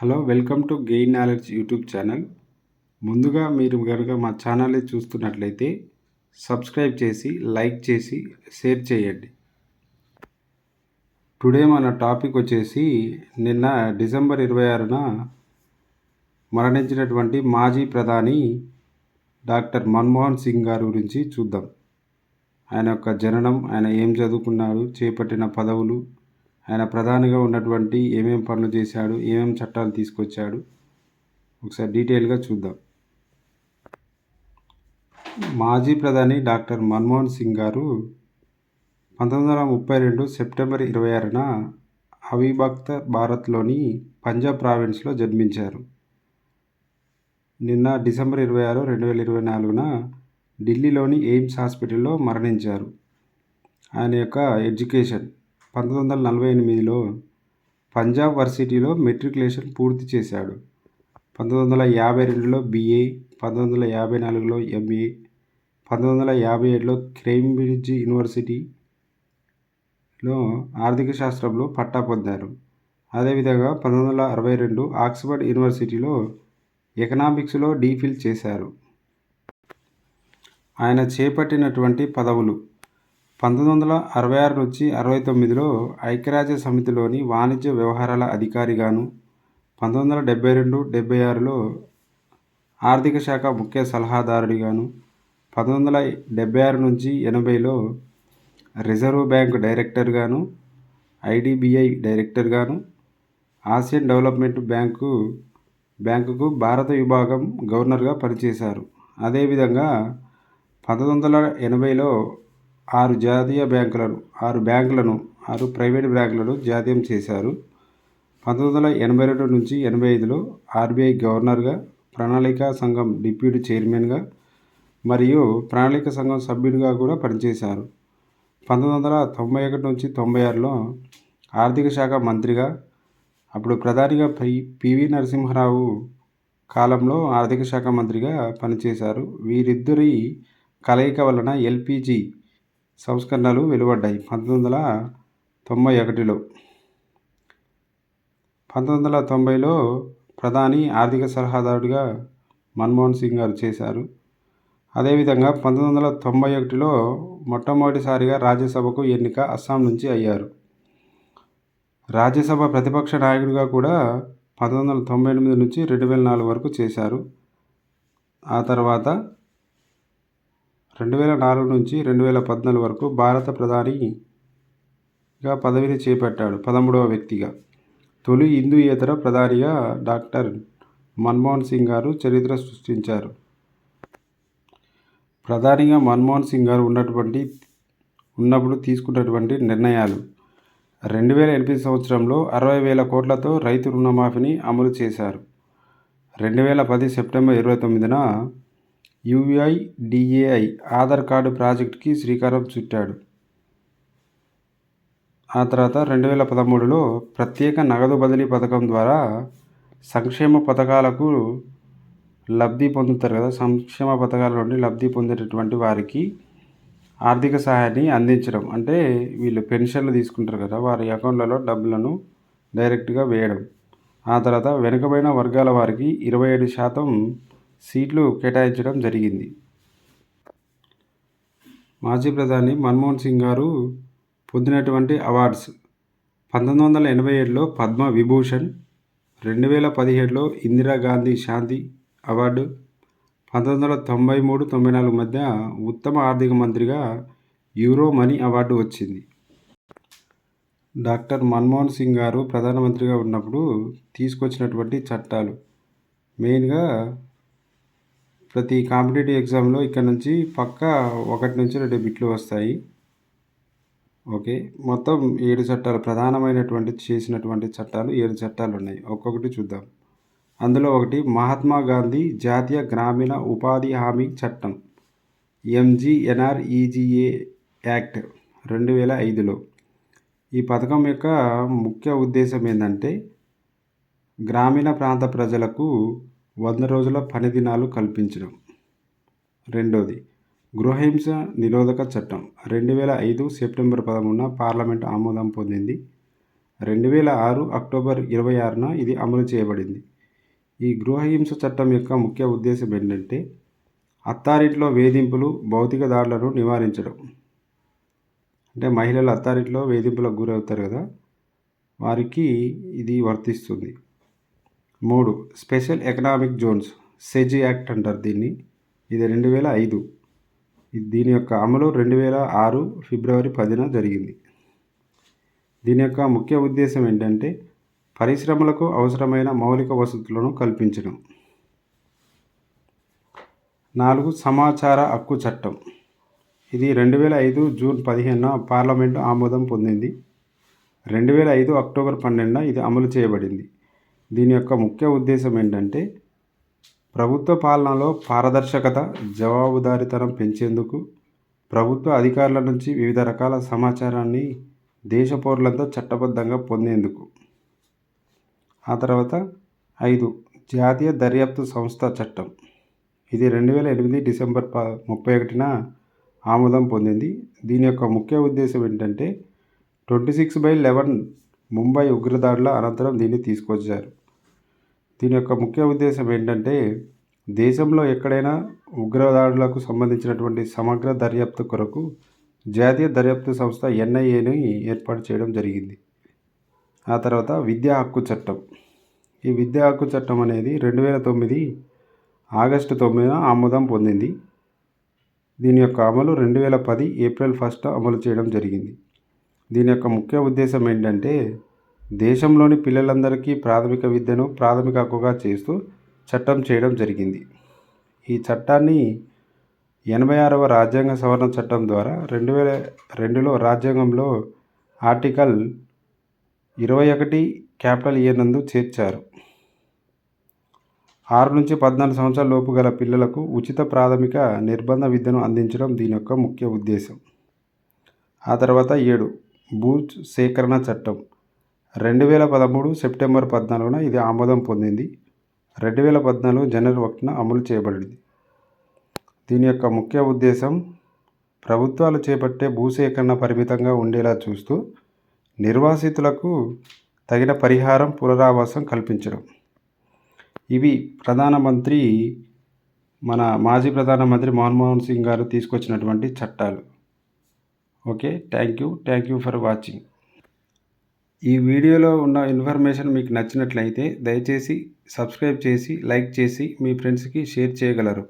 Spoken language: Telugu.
Hello welcome to gain knowledge YouTube channel. ముందుగా మీరు కనుక మా ఛానల్ని చూస్తున్నట్లయితే సబ్స్క్రైబ్ చేసి లైక్ చేసి షేర్ చేయండి. టుడే మన టాపిక్ వచ్చేసి నిన్న డిసెంబర్ ఇరవై ఆరున మరణించినటువంటి మాజీ ప్రధాని డాక్టర్ మన్మోహన్ సింగ్ గారి గురించి చూద్దాం. ఆయన యొక్క జననం ఆయన ఏం చదువుకున్నాడు చేపట్టిన పదవులు ఆయన ప్రధానిగా ఉన్నటువంటి ఏమేం పనులు చేశాడు ఏమేం చట్టాలు తీసుకొచ్చాడు? ఒకసారి డీటెయిల్గా చూద్దాం. మాజీ ప్రధాని డాక్టర్ మన్మోహన్ సింగ్ గారు పంతొమ్మిది వందల ముప్పై రెండు సెప్టెంబర్ ఇరవై ఆరున అవిభక్త భారత్లోని పంజాబ్ ప్రావిన్స్లో జన్మించారు. నిన్న డిసెంబర్ ఇరవై ఆరు రెండు వేల ఇరవై నాలుగున ఢిల్లీలోని ఎయిమ్స్ హాస్పిటల్లో మరణించారు. ఆయన యొక్క ఎడ్యుకేషన్ పంతొమ్మిది వందల నలభై ఎనిమిదిలో పంజాబ్ వర్సిటీలో మెట్రికులేషన్ పూర్తి చేశాడు. పంతొమ్మిది వందల యాభై రెండులో బిఏ పంతొమ్మిది వందల యాభై నాలుగులో ఎంఏ పంతొమ్మిది వందల యాభై ఏడులో క్రేంబ్రిడ్జ్ యూనివర్సిటీలో ఆర్థిక శాస్త్రంలో పట్టా పొందారు. అదేవిధంగా పంతొమ్మిది వందల అరవై రెండు ఆక్స్ఫర్డ్ యూనివర్సిటీలో ఎకనామిక్స్లో డీఫిల్ చేశారు. ఆయన చేపట్టినటువంటి పదవులు పంతొమ్మిది వందల అరవై ఆరు నుంచి అరవై తొమ్మిదిలో ఐక్యరాజ్య సమితిలోని వాణిజ్య వ్యవహారాల అధికారిగాను పంతొమ్మిది వందల డెబ్బై రెండు డెబ్బై ఆరులో ఆర్థిక శాఖ ముఖ్య సలహాదారుడిగాను పంతొమ్మిది వందల డెబ్బై ఆరు నుంచి ఎనభైలో రిజర్వ్ బ్యాంక్ డైరెక్టర్గాను ఐడిబిఐ డైరెక్టర్గాను ఆసియన్ డెవలప్మెంట్ బ్యాంకు బ్యాంకుకు భారత విభాగం గవర్నర్గా పనిచేశారు. అదేవిధంగా పంతొమ్మిది వందల ఎనభైలో ఆరు జాతీయ బ్యాంకులను ఆరు బ్యాంకులను ఆరు ప్రైవేట్ బ్యాంకులను జాతీయం చేశారు. పంతొమ్మిది వందల ఎనభై రెండు నుంచి ఎనభై ఐదులో ఆర్బీఐ గవర్నర్గా ప్రణాళిక సంఘం డిప్యూటీ చైర్మన్గా మరియు ప్రణాళిక సంఘం సభ్యుడిగా కూడా పనిచేశారు. పంతొమ్మిది వందల తొంభై ఒకటి నుంచి తొంభై ఆరులో ఆర్థిక శాఖ మంత్రిగా అప్పుడు ప్రధానిగా పి పివి నరసింహారావు కాలంలో ఆర్థిక శాఖ మంత్రిగా పనిచేశారు. వీరిద్దరి కలయిక వలన ఎల్పిజి సంస్కరణలు వెలువడ్డాయి. పంతొమ్మిది వందల తొంభై ఒకటిలో. పంతొమ్మిది వందల తొంభైలో ప్రధాని ఆర్థిక సలహాదారుడిగా మన్మోహన్ సింగ్ గారు చేశారు. అదేవిధంగా పంతొమ్మిది వందల తొంభై ఒకటిలో మొట్టమొదటిసారిగా రాజ్యసభకు ఎన్నిక అస్సాం నుంచి అయ్యారు. రాజ్యసభ ప్రతిపక్ష నాయకుడిగా కూడా పంతొమ్మిది వందల తొంభై ఎనిమిది నుంచి రెండు వేల నాలుగు వరకు చేశారు. ఆ తర్వాత రెండు వేల నాలుగు నుంచి రెండు వేల పద్నాలుగు వరకు భారత ప్రధానిగా పదవిని చేపట్టాడు పదమూడవ వ్యక్తిగా. తొలి హిందూయేతర ప్రధానిగా డాక్టర్ మన్మోహన్ సింగ్ గారు చరిత్ర సృష్టించారు. ప్రధానిగా మన్మోహన్ సింగ్ గారు ఉన్నటువంటి ఉన్నప్పుడు తీసుకున్నటువంటి నిర్ణయాలు. రెండు వేల ఎనిమిది సంవత్సరంలో అరవై వేల కోట్లతో రైతు రుణమాఫీని అమలు చేశారు. రెండు వేల పది సెప్టెంబర్ ఇరవై తొమ్మిదిన యుఐడిఏఐ ఆధార్ కార్డు ప్రాజెక్టుకి శ్రీకారం చుట్టాడు. ఆ తర్వాత రెండు వేల పదమూడులో ప్రత్యేక నగదు బదిలీ పథకం ద్వారా సంక్షేమ పథకాలకు లబ్ధి పొందుతారు కదా. సంక్షేమ పథకాల నుండి లబ్ధి పొందేటటువంటి వారికి ఆర్థిక సహాయాన్ని అందించడం. అంటే వీళ్ళు పెన్షన్లు తీసుకుంటారు కదా వారి అకౌంట్లలో డబ్బులను డైరెక్ట్గా వేయడం. ఆ తర్వాత వెనుకబడిన వర్గాల వారికి ఇరవై ఏడు శాతం సీట్లు కేటాయించడం జరిగింది. మాజీ ప్రధాని మన్మోహన్ సింగ్ గారు పొందినటువంటి అవార్డ్స్ పంతొమ్మిది వందల ఎనభై ఏడులో పద్మ విభూషణ్ రెండు వేల పదిహేడులో ఇందిరాగాంధీ శాంతి అవార్డు పంతొమ్మిది వందల తొంభై మూడు తొంభై నాలుగు మధ్య ఉత్తమ ఆర్థిక మంత్రిగా యూరో మనీ అవార్డు వచ్చింది. డాక్టర్ మన్మోహన్ సింగ్ గారు ప్రధానమంత్రిగా ఉన్నప్పుడు తీసుకొచ్చినటువంటి చట్టాలు మెయిన్గా ప్రతి కాంపిటేటివ్ ఎగ్జామ్లో ఇక్కడ నుంచి పక్క ఒకటి నుంచి రెండు బిట్లు వస్తాయి. ఓకే. మొత్తం ఏడు చట్టాలు ప్రధానమైనటువంటి చేసినటువంటి చట్టాలు ఏడు చట్టాలు ఉన్నాయి. ఒక్కొక్కటి చూద్దాం. అందులో ఒకటి మహాత్మా గాంధీ జాతీయ గ్రామీణ ఉపాధి హామీ చట్టం ఎంజీఎన్ఆర్ఈజీఏ యాక్ట్ రెండు వేల ఐదులో. ఈ పథకం యొక్క ముఖ్య ఉద్దేశం ఏంటంటే గ్రామీణ ప్రాంత ప్రజలకు వంద రోజుల పని దినాలు కల్పించడం. రెండోది గృహహింస నిరోధక చట్టం. రెండు వేల ఐదు సెప్టెంబర్ పదమూడున పార్లమెంట్ ఆమోదం పొందింది. రెండు వేల ఆరు అక్టోబర్ ఇరవై ఆరున ఇది అమలు చేయబడింది. ఈ గృహహింస చట్టం యొక్క ముఖ్య ఉద్దేశం ఏంటంటే అత్తారింట్లో వేధింపులు భౌతిక దాడులను నివారించడం. అంటే మహిళలు అత్తారింట్లో వేధింపులకు గురవుతారు కదా వారికి ఇది వర్తిస్తుంది. మూడు స్పెషల్ ఎకనామిక్ జోన్స్ సెజి యాక్ట్ అంటారు దీన్ని. ఇది రెండు వేల ఐదు. దీని యొక్క అమలు రెండు వేల ఆరు ఫిబ్రవరి పదిన జరిగింది. దీని యొక్క ముఖ్య ఉద్దేశం ఏంటంటే పరిశ్రమలకు అవసరమైన మౌలిక వసతులను కల్పించడం. నాలుగు సమాచార హక్కు చట్టం. ఇది రెండు వేల ఐదు జూన్ పదిహేనున పార్లమెంటు ఆమోదం పొందింది. రెండు వేల ఐదు అక్టోబర్ పన్నెండున ఇది అమలు చేయబడింది. దీని యొక్క ముఖ్య ఉద్దేశం ఏంటంటే ప్రభుత్వ పాలనలో పారదర్శకత జవాబుదారీతనం పెంచేందుకు ప్రభుత్వ అధికారుల నుంచి వివిధ రకాల సమాచారాన్ని దేశ పౌరులంతా చట్టబద్ధంగా పొందేందుకు. ఆ తర్వాత ఐదు జాతీయ దర్యాప్తు సంస్థ చట్టం. ఇది రెండు వేల ఎనిమిది డిసెంబర్ ప ముప్పై ఒకటిన ఆమోదం పొందింది. దీని యొక్క ముఖ్య ఉద్దేశం ఏంటంటే twenty six by eleven Mumbai ఉగ్రదాడుల అనంతరం దీన్ని తీసుకొచ్చారు. దీని యొక్క ముఖ్య ఉద్దేశం ఏంటంటే దేశంలో ఎక్కడైనా ఉగ్రదాడులకు సంబంధించినటువంటి సమగ్ర దర్యాప్తు కొరకు జాతీయ దర్యాప్తు సంస్థ ఎన్ఐఏని ఏర్పాటు చేయడం జరిగింది. ఆ తర్వాత విద్యా హక్కు చట్టం. ఈ విద్యా హక్కు చట్టం అనేది రెండు వేల తొమ్మిది ఆగస్టు తొమ్మిదిన ఆమోదం పొందింది. దీని యొక్క అమలు రెండు వేల పది ఏప్రిల్ ఫస్ట్ అమలు చేయడం జరిగింది. దీని యొక్క ముఖ్య ఉద్దేశం ఏంటంటే దేశంలోని పిల్లలందరికీ ప్రాథమిక విద్యను ప్రాథమిక హక్కుగా చేస్తూ చట్టం చేయడం జరిగింది. ఈ చట్టాన్ని ఎనభై ఆరవ రాజ్యాంగ సవరణ చట్టం ద్వారా రెండు వేల రెండులో రాజ్యాంగంలో ఆర్టికల్ ఇరవై ఒకటి క్యాపిటల్ ఏ నందు చేర్చారు. ఆరు నుంచి పద్నాలుగు సంవత్సరాల లోపు గల పిల్లలకు ఉచిత ప్రాథమిక నిర్బంధ విద్యను అందించడం దీని యొక్క ముఖ్య ఉద్దేశం. ఆ తర్వాత ఏడు భూ సేకరణ చట్టం. రెండు వేల పదమూడు సెప్టెంబర్ పద్నాలుగున ఇది ఆమోదం పొందింది. రెండు వేల పద్నాలుగు జనవరి ఒకటిన అమలు చేయబడింది. దీని యొక్క ముఖ్య ఉద్దేశం ప్రభుత్వాలు చేపట్టే భూసేకరణ పరిమితంగా ఉండేలా చూస్తూ నిర్వాసితులకు తగిన పరిహారం పునరావాసం కల్పించడం. ఇవి ప్రధానమంత్రి మన మాజీ ప్రధానమంత్రి మన్మోహన్ సింగ్ గారు తీసుకొచ్చినటువంటి చట్టాలు. Okay thank you. Thank you for watching. ఈ వీడియోలో ఉన్న ఇన్ఫర్మేషన్ మీకు నచ్చినట్లయితే దయచేసి సబ్స్క్రైబ్ చేసి లైక్ చేసి మీ ఫ్రెండ్స్కి షేర్ చేయగలరు.